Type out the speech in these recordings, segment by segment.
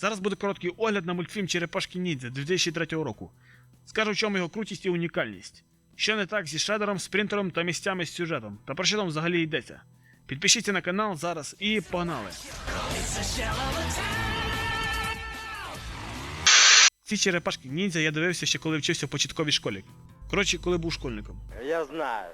Зараз буде короткий огляд на мультфільм Черепашки Ніндзя 2003 року. Скажу, в чому його крутість і унікальність. Що не так зі шредером, спринтером та місцями з сюжетом, та про що там взагалі йдеться. Підпишіться на канал зараз і погнали! Ці черепашки ніндзя я дивився ще коли вчився в початковій школі. Коротше, коли був школьником. Я знаю.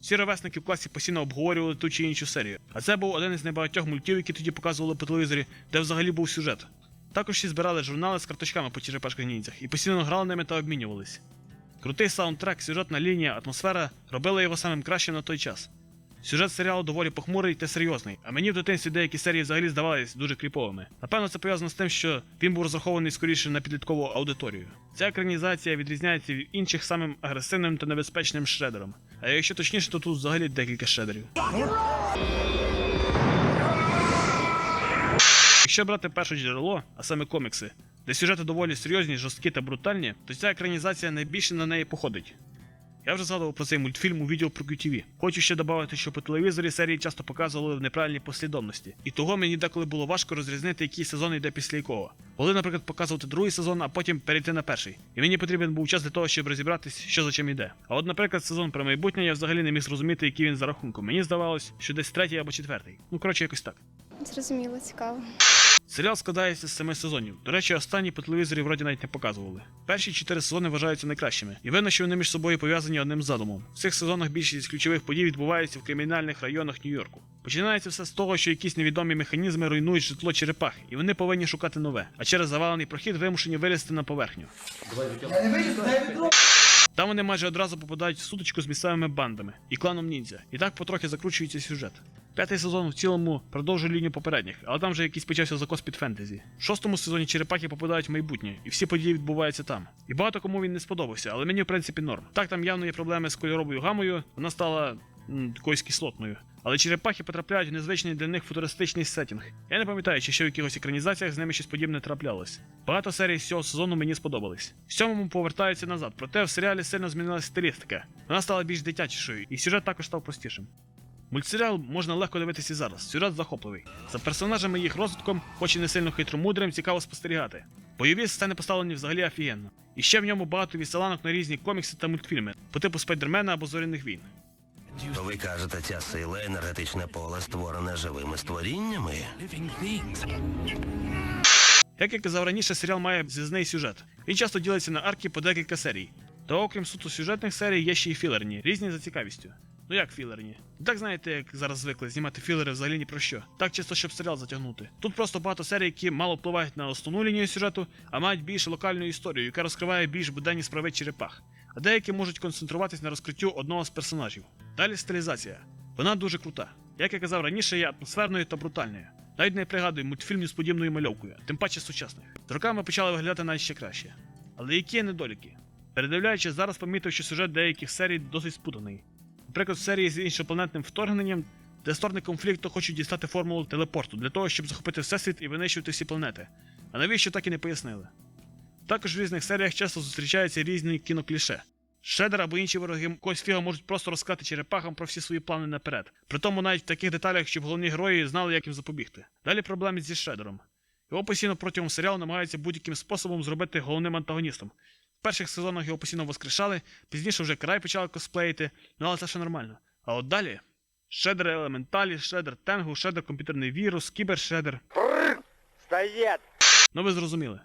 Всі ровесники в класі постійно обговорювали ту чи іншу серію. А це був один із небагатьох мультів, які тоді показували по телевізорі, де взагалі був сюжет. Також всі збирали журнали з карточками по черепашках ніндзях і постійно грали ними та обмінювались. Крутий саундтрек, сюжетна лінія, атмосфера робили його самим кращим на той час. Сюжет серіалу доволі похмурий та серйозний, а мені в дитинстві деякі серії взагалі здавались дуже кріповими. Напевно, це пов'язано з тим, що він був розрахований скоріше на підліткову аудиторію. Ця екранізація відрізняється від інших самим агресивним та небезпечним шредером. А якщо точніше, то тут взагалі декілька шредерів. Якщо брати перше джерело, а саме комікси, де сюжети доволі серйозні, жорсткі та брутальні, то ця екранізація найбільше на неї походить. Я вже згадував про цей мультфільм у відео про QTV. Хочу ще додати, що по телевізорі серії часто показували в неправильній послідовності, і того мені деколи було важко розрізнити, який сезон йде після якого. Коли, наприклад, показувати другий сезон, а потім перейти на перший. І мені потрібен був час для того, щоб розібратись, що за чим йде. А от, наприклад, сезон про майбутнє я взагалі не міг зрозуміти, який він за рахунком. Мені здавалось, що десь третій або четвертий. Ну коротше, якось так. Зрозуміло, цікаво. Серіал складається з семи сезонів. До речі, останні по телевізорі вроді навіть не показували. Перші чотири сезони вважаються найкращими, і видно, що вони між собою пов'язані одним задумом. В цих сезонах більшість ключових подій відбуваються в кримінальних районах Нью-Йорку. Починається все з того, що якісь невідомі механізми руйнують житло черепах, і вони повинні шукати нове, а через завалений прохід вимушені вилізти на поверхню. Там вони майже одразу попадають в сутичку з місцевими бандами і кланом ніндзя. І так потрохи закручується сюжет. П'ятий сезон в цілому продовжує лінію попередніх, але там вже якийсь почався закос під фентезі. В шостому сезоні черепахи попадають в майбутнє, і всі події відбуваються там. І багато кому він не сподобався, але мені в принципі норм. Так там явно є проблеми з кольоровою гамою, вона стала якоюсь кислотною. Але черепахи потрапляють в незвичний для них футуристичний сеттінг. Я не пам'ятаю, чи ще в якихось екранізаціях з ними щось подібне траплялось. Багато серій з цього сезону мені сподобались. В сьомому повертаються назад, проте в серіалі сильно змінилася стилістика. Вона стала більш дитячішою, і сюжет також став простішим. Мультсеріал можна легко дивитися і зараз. Сюжет захопливий. За персонажами і їх розвитком, хоч і не сильно хитромудрим, цікаво спостерігати. Бойові сцени поставлені взагалі офігенно. І ще в ньому багато віселанок на різні комікси та мультфільми, по типу Спайдермена або Зоряних війн. Ви кажете, ця сила енергетичне поле створене живими створіннями? Як я казав раніше, серіал має зізний сюжет. Він часто ділиться на арки по декілька серій. Та окрім суто сюжетних серій, є ще й філерні, різні за цікавістю. Ну як філерні? Так знаєте, як зараз звикли знімати філери взагалі ні про що. Так чисто, щоб серіал затягнути. Тут просто багато серій, які мало впливають на основну лінію сюжету, а мають більш локальну історію, яка розкриває більш буденні справи черепах. А деякі можуть концентруватись на розкриттю одного з персонажів. Далі стилізація. Вона дуже крута. Як я казав раніше, є атмосферною та брутальною. Навіть не пригадую мультфільмів з подібною мальовкою, тим паче сучасних. З роками почали виглядати навіть ще краще. Але які є недоліки? Передивляючись, зараз помітив, що сюжет деяких серій досить спутаний. Наприклад, в серії з іншопланетним вторгненням, де сторони конфлікту хочуть дістати формулу телепорту для того, щоб захопити всесвіт і винищувати всі планети. А навіщо так і не пояснили? Також в різних серіях часто зустрічаються різні кінокліше. Шедер або інші вороги когось фіга можуть просто розказати черепахам про всі свої плани наперед. Притому навіть в таких деталях, щоб головні герої знали, як їм запобігти. Далі проблеми зі Шредером. Його постійно протягом серіалу намагаються будь-яким способом зробити головним антагоністом. В перших сезонах його постійно воскрешали, пізніше вже край почали косплеїти, ну але це ще нормально. А от далі Шредер елементалі, Шредер Тенгу, Шредер комп'ютерний вірус, кібершредер. Стоять! Ну ви зрозуміли.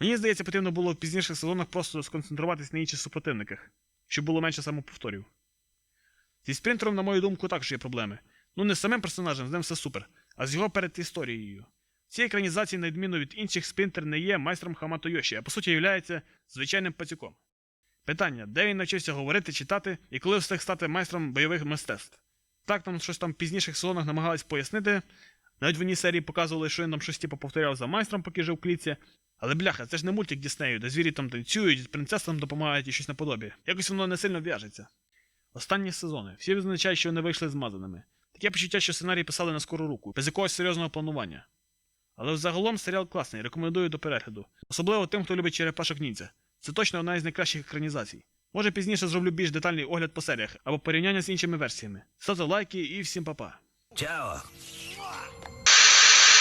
Мені здається, потрібно було в пізніших сезонах просто сконцентруватись на інших супротивниках, щоб було менше самоповторів. Зі спринтером, на мою думку, також є проблеми. Ну не з самим персонажем, з ним все супер, а з його передісторією. Цій екранізації, на відміну від інших, спринтер не є майстром Хамато Йоші, а по суті являється звичайним пацюком. Питання, де він навчився говорити, читати і коли встиг стати майстром бойових мистецтв. Так там щось там в пізніших сезонах намагались пояснити. Навіть в одній серії показували, що він там щось типу повторяв за майстром, поки жив в клітці. Але бляха, це ж не мультик Діснею, де звірі там танцюють, принцесам допомагають і щось наподобі. Якось воно не сильно в'яжеться. Останні сезони. Всі визначають, що вони вийшли змазаними. Таке почуття, що сценарій писали на скору руку, без якогось серйозного планування. Але взагалом серіал класний, рекомендую до перегляду. Особливо тим, хто любить черепашок ніндзя. Це точно одна із найкращих екранізацій. Може пізніше зроблю більш детальний огляд по серіях або порівняння з іншими версіями. Ставте лайки і всім па-па. Чао!